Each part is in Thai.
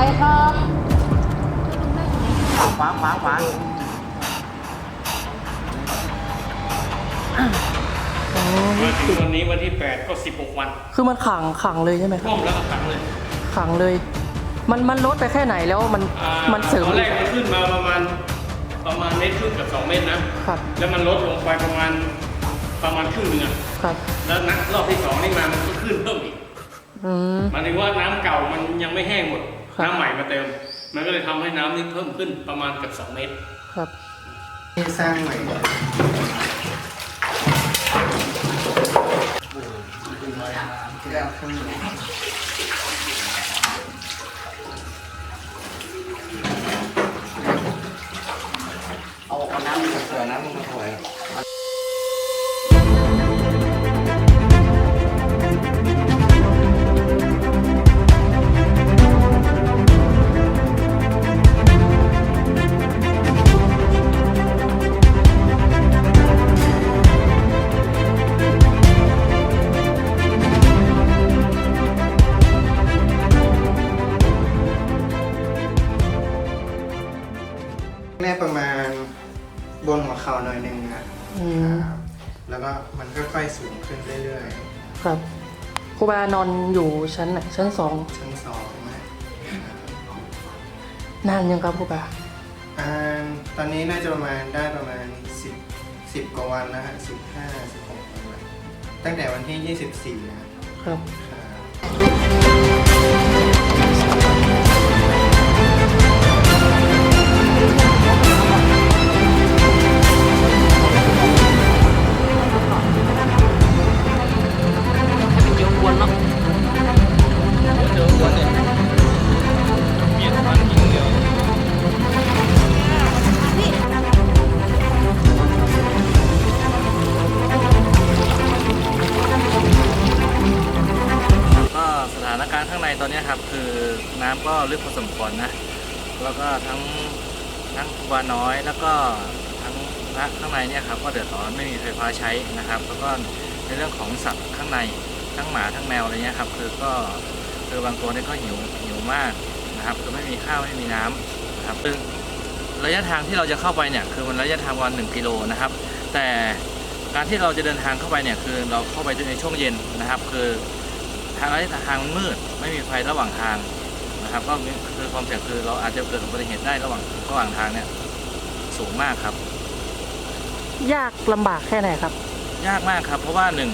ขวาขวาอ๋อมาถึงวันนี้วันที่ 8 ก็ 16 วันคือมันขังขังเลยใช่ไหมครับท่วมแล้วก็ขังเลยขังเลย มันมันลดไปแค่ไหนแล้วมันอ่ามันเสริมตอนแรกมันขึ้นมาประมาณประมาณเมตรครึ่งกับ 2 เมตรนะ ครับแล้วมันลดลงไปประมาณประมาณครึ่งหนึงอะครับแล้วนัดรอบที่สองนี่มามันก็ขึ้นเพิ่มอีกอืมหมายถึงว่าน้ำเก่ามันยังไม่แห้งหมด น้ำใหม่มาเติม มันก็เลยทำให้น้ำนี่เพิ่มขึ้นประมาณเกับ2เมตร ครับที่สร้างใหม่เอา แรกประมาณบนหัวเข่าหน่อยหนึ่งนะอืม ครับแล้วก็มันค่อยๆสูงขึ้นเรื่อยครับครูบานอนอยู่ชั้นไหนชั้นสองๆชั้นสองนะนานยังครับครูบาอ่าตอนนี้น่าจะประมาณได้ประมาณ 10 10กว่าวันนะฮะ15 16วันตั้งแต่วันที่ 24นะครับ ครับครับ นตอนเนี้ยครับ คือน้ำก็ลึกพอสมควรนะ แล้วก็ทั้งทั้งครูบาน้อยแล้วก็ทั้งพระข้างในเนี่ยครับก็เดือดร้อนไม่มีไฟฟ้าใช้นะครับ แล้วก็ในเรื่องของสัตว์ข้างในทั้งหมาทั้งแมวอะไรเงี้ยครับคือก็คือบางตัวเนี่ยก็หิวหิวมากนะครับคือไม่มีข้าวไม่มีน้ำนะครับซึ่งระยะทางที่เราจะเข้าไปเนี่ยคือมันระยะทางวันหนึ่งกิโลนะครับ แต่การที่เราจะเดินทางเข้าไปเนี่ยคือเราเข้าไปในช่วงเย็นนะครับ คือ ทางระยะทางมันมืด ไม่มีไฟระหว่างทางนะครับ ก็มีคือความเสี่ยงคือเราอาจจะเกิดอุบัติเหตุได้ระหว่างระหว่างทางเนี่ยสูงมากครับ ยากลำบากแค่ไหนครับ ยากมากครับ เพราะว่าหนึ่ง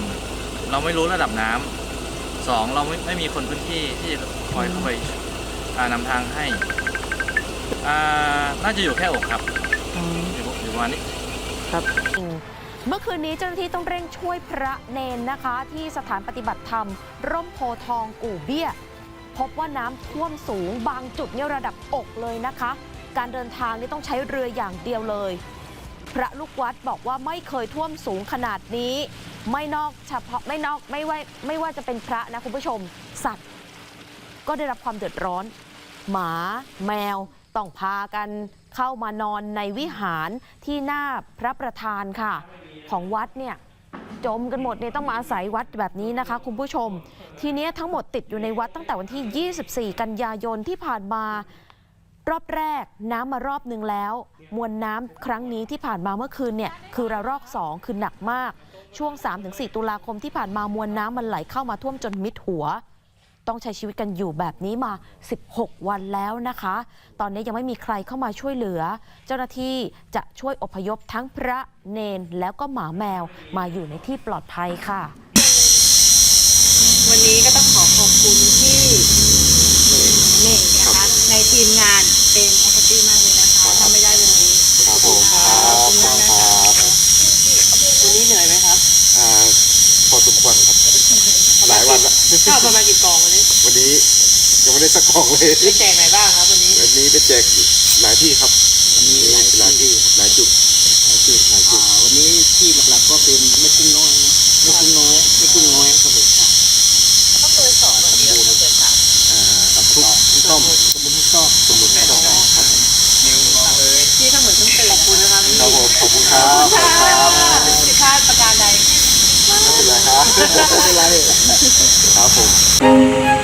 เราไม่รู้ระดับน้ำสองเราไม่ไม่มีคนพื้นที่ที่จะคอยเข้าไปอ่านำทางให้อ่าน่าจะอยู่แค่อกครับอืมอยู่อยู่ประมาณนี้ ครับ เมื่อคืนนี้เจ้าหน้าที่ต้องเร่งช่วยพระเนนนะคะ ที่สถานปฏิบัติธรรม ร่มโพทองกู่เบี้ย พบว่าน้ำท่วมสูงบางจุดเนี่ยระดับอกเลยนะคะ การเดินทางนี่ต้องใช้เรืออย่างเดียวเลย พระลูกวัดบอกว่าไม่เคยท่วมสูงขนาดนี้ ไม่นอกเฉพาะไม่นอกไม่ว่าไม่ว่าจะเป็นพระนะคุณผู้ชม สัตว์ ก็ได้รับความเดือดร้อน หมา แมวต้องพากันเข้ามานอนในวิหารที่หน้าพระประธานค่ะ ของวัดเนี่ยจมกันหมดเนี่ยต้องมาอาศัยวัดแบบนี้นะคะ คุณผู้ชม ทีนี้ทั้งหมดติดอยู่ในวัดตั้งแต่วันที่ 24 กันยายนที่ผ่านมารอบแรกน้ำมารอบหนึ่งแล้ว มวลน้ำครั้งนี้ที่ผ่านมาเมื่อคืนเนี่ยคือระลอก 2 คือหนักมาก ช่วง 3-4 ตุลาคมที่ผ่านมามวลน้ำมันไหลเข้ามาท่วมจนมิดหัว ต้องใช้ชีวิตกันอยู่แบบนี้มา 16 วันแล้วนะคะ ตอนนี้ยังไม่มีใครเข้ามาช่วยเหลือ เจ้าหน้าที่จะช่วยอพยพทั้งพระเนนแล้วก็หมาแมวมาอยู่ในที่ปลอดภัยค่ะ วันนี้ก็ต้องขอขอบคุณที่เน่งนะคะ ในทีมงานเป็นแอคทีฟมากเลยนะคะถ้าไม่ได้วันนี้ ครับผม ขอบคุณมากนะคะ วันนี้เหนื่อยไหมครับ อ่า พอสมควรครับ หลาย วันละข้าวประมาณกี่กล่องวันนี้วันนี้ยังไม่ได้สักกล่องเลยไปแจกไหนบ้างครับวันนี้วันนี้ไปแจกหลายที่ครับมีหลายหลายที่ครับหลายจุดหลายจุดหลายจุดวันนี้ที่หลักๆก็เป็นไม่กุ้งน้อยนะไม่กุ้งน้อยไม่กุ้งน้อยครับผมอ่ากับทุกทุกต้อมสมุนทุกซอกสมุนไพรครับพี่ก็เหมือนเพิ่งตื่นขอบคุณนะคะพี่ครับผมขอบคุณครับขอบคุณค่ะผิดพลาดประการใดไม่ เป็นไรครับไม่เป็นไรครับผม